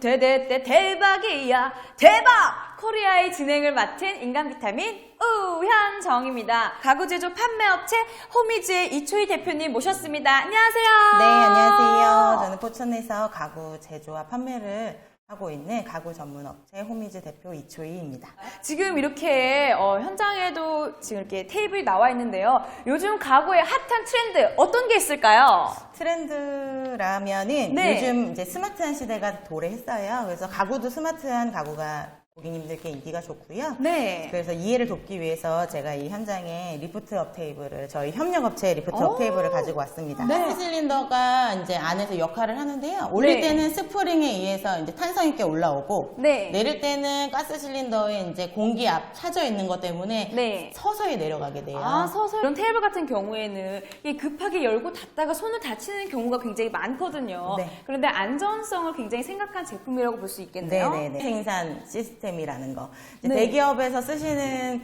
대대대 대박이야 대박 코리아의 진행을 맡은 인간 비타민 우현정입니다. 가구 제조 판매업체 호미즈의 이초희 대표님 모셨습니다. 안녕하세요. 네, 안녕하세요. 저는 포천에서 가구 제조와 판매를 하고 있는 가구 전문 업체 호미즈 대표 이초희입니다. 지금 이렇게 어, 현장에도 지금 이렇게 테이블이 나와 있는데요. 요즘 가구의 핫한 트렌드 어떤 게 있을까요? 트렌드라면은 네. 요즘 이제 스마트한 시대가 도래했어요. 그래서 가구도 스마트한 가구가 고객님들께 인기가 좋고요. 네. 그래서 이해를 돕기 위해서 제가 이 현장에 리프트 업 테이블을 저희 협력업체 리프트 오. 업 테이블을 가지고 왔습니다. 네. 가스 실린더가 이제 안에서 역할을 하는데요. 올릴 네. 때는 스프링에 의해서 이제 탄성 있게 올라오고 네. 내릴 때는 가스 실린더에 이제 공기압 차져 있는 것 때문에 네. 서서히 내려가게 돼요. 아, 서서 이런 테이블 같은 경우에는 급하게 열고 닫다가 손을 다치는 경우가 굉장히 많거든요. 네. 그런데 안전성을 굉장히 생각한 제품이라고 볼 수 있겠네요. 네네네. 생산 시스템 이라는 거. 네. 대기업에서 쓰시는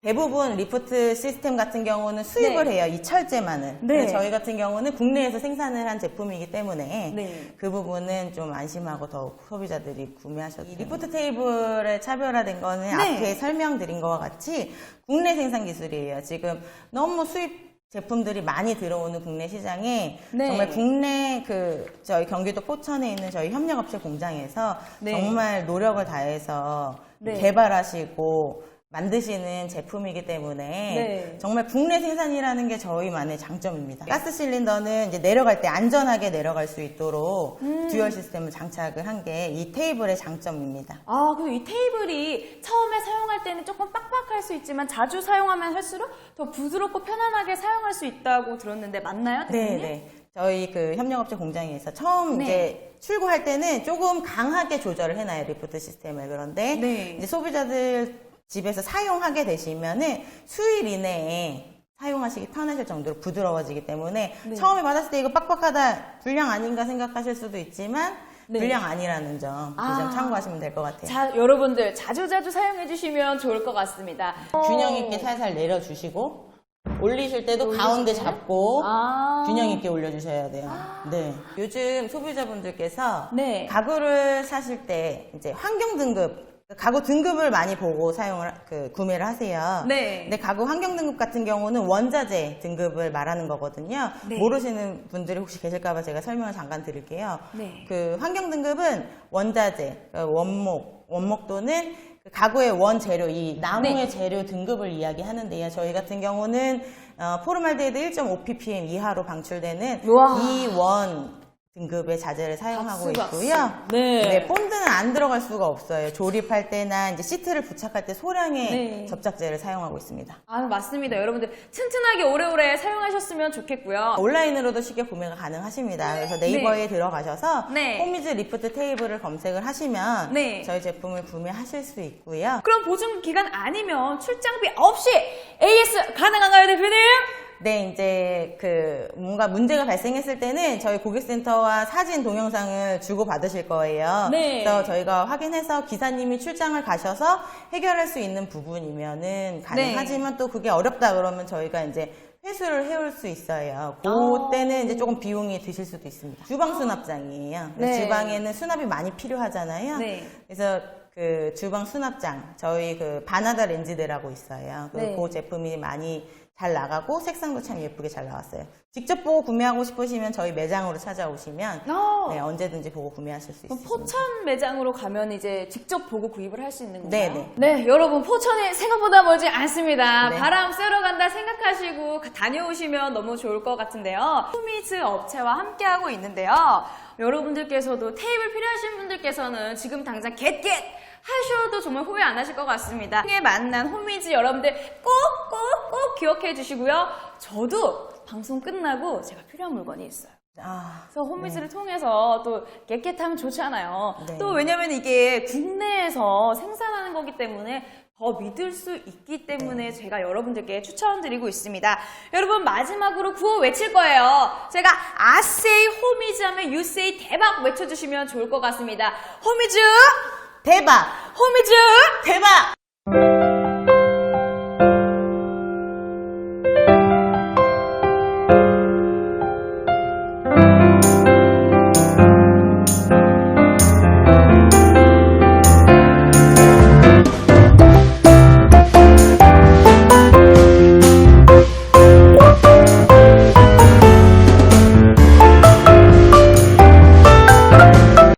대부분 리프트 시스템 같은 경우는 수입을 네. 해요. 이 철제만은. 네. 저희 같은 경우는 국내에서 생산을 한 제품이기 때문에 네. 그 부분은 좀 안심하고 더욱 소비자들이 구매하셔도 이 리프트 테이블의 차별화된 거는 네. 앞에 설명드린 거와 같이 국내 생산 기술이에요. 지금 너무 수입 제품들이 많이 들어오는 국내 시장에 네. 정말 국내 그 저희 경기도 포천에 있는 저희 협력업체 공장에서 네. 정말 노력을 다해서 네. 개발하시고 만드시는 제품이기 때문에 네. 정말 국내 생산이라는 게 저희만의 장점입니다. 가스 실린더는 이제 내려갈 때 안전하게 내려갈 수 있도록 음. 듀얼 시스템을 장착을 한 게 이 테이블의 장점입니다. 아, 그리고 이 테이블이 처음에 사용할 때는 조금 빡빡할 수 있지만 자주 사용하면 할수록 더 부드럽고 편안하게 사용할 수 있다고 들었는데 맞나요? 네, 대표님? 네. 저희 그 협력업체 공장에서 처음 네. 이제 출고할 때는 조금 강하게 조절을 해놔요 리프트 시스템을 그런데 네. 이제 소비자들 집에서 사용하게 되시면은 수일 이내에 사용하시기 편하실 정도로 부드러워지기 때문에 네. 처음에 받았을 때 이거 빡빡하다 불량 아닌가 생각하실 수도 있지만 네. 불량 아니라는 점, 그점 아. 참고하시면 될 것 같아요. 자, 여러분들 자주자주 사용해 주시면 좋을 것 같습니다. 균형 있게 살살 내려주시고 올리실 때도 올리실 가운데 때? 잡고 아. 균형 있게 올려주셔야 돼요. 네. 요즘 소비자분들께서 네. 가구를 사실 때 이제 환경 등급 가구 등급을 많이 보고 사용을 그 구매를 하세요. 네. 근데 가구 환경 등급 같은 경우는 원자재 등급을 말하는 거거든요. 네. 모르시는 분들이 혹시 계실까봐 제가 설명을 잠깐 드릴게요. 네. 그 환경 등급은 원자재, 그 원목, 원목도는 그 가구의 원재료, 이 나무의 네. 재료 등급을 이야기하는데요. 저희 같은 경우는 어, 포르말데히드 1.5ppm 이하로 방출되는 우와. 이원 등급의 자재를 사용하고 박수, 박수. 있고요. 네. 본드는 안 들어갈 수가 없어요. 조립할 때나 이제 시트를 부착할 때 소량의 네. 접착제를 사용하고 있습니다. 아, 맞습니다. 여러분들 튼튼하게 오래오래 사용하셨으면 좋겠고요. 온라인으로도 쉽게 구매가 가능하십니다. 그래서 네이버에 들어가셔서 네. 호미즈 리프트 테이블을 검색을 하시면 네. 저희 제품을 구매하실 수 있고요. 그럼 보증 기간 아니면 출장비 없이 AS 가능한가요, 대표님? 네, 이제 그 뭔가 문제가 발생했을 때는 저희 고객센터와 사진 동영상을 주고 받으실 거예요. 네. 그래서 저희가 확인해서 기사님이 출장을 가셔서 해결할 수 있는 부분이면은 가능하지만 또 그게 어렵다 그러면 저희가 이제 회수를 해올 수 있어요. 아. 그때는 이제 조금 비용이 드실 수도 있습니다. 주방 수납장이에요. 네. 주방에는 수납이 많이 필요하잖아요. 네. 그래서 그 주방 수납장 저희 그 바나다 렌즈대라고 있어요. 그, 네. 그 제품이 많이 잘 나가고 색상도 참 예쁘게 잘 나왔어요. 직접 보고 구매하고 싶으시면 저희 매장으로 찾아오시면 어. 네, 언제든지 보고 구매하실 수 그럼 있습니다. 포천 매장으로 가면 이제 직접 보고 구입을 할 수 있는 건가요? 네네. 네, 여러분 포천이 생각보다 멀지 않습니다. 네. 바람 쐬러 간다 생각하시고 다녀오시면 너무 좋을 것 같은데요. 후미즈 업체와 함께하고 있는데요. 여러분들께서도 테이블 필요하신 분들께서는 지금 당장 겟겟 하셔도 정말 후회 안 하실 것 같습니다. 에 만난 호미즈 여러분들 꼭 꼭 꼭 기억해 주시고요. 저도 방송 끝나고 제가 필요한 물건이 있어요. 아, 그래서 홈미즈를 통해서 또 깨끗하면 좋잖아요. 네. 또 왜냐면 이게 국내에서 생산하는 거기 때문에 더 믿을 수 있기 때문에 제가 여러분들께 추천드리고 있습니다. 여러분 마지막으로 구호 외칠 거예요. 제가 아세이 호미즈 하면 유세이 대박 외쳐주시면 좋을 것 같습니다. 호미즈! 대박! 호미즈! 대박!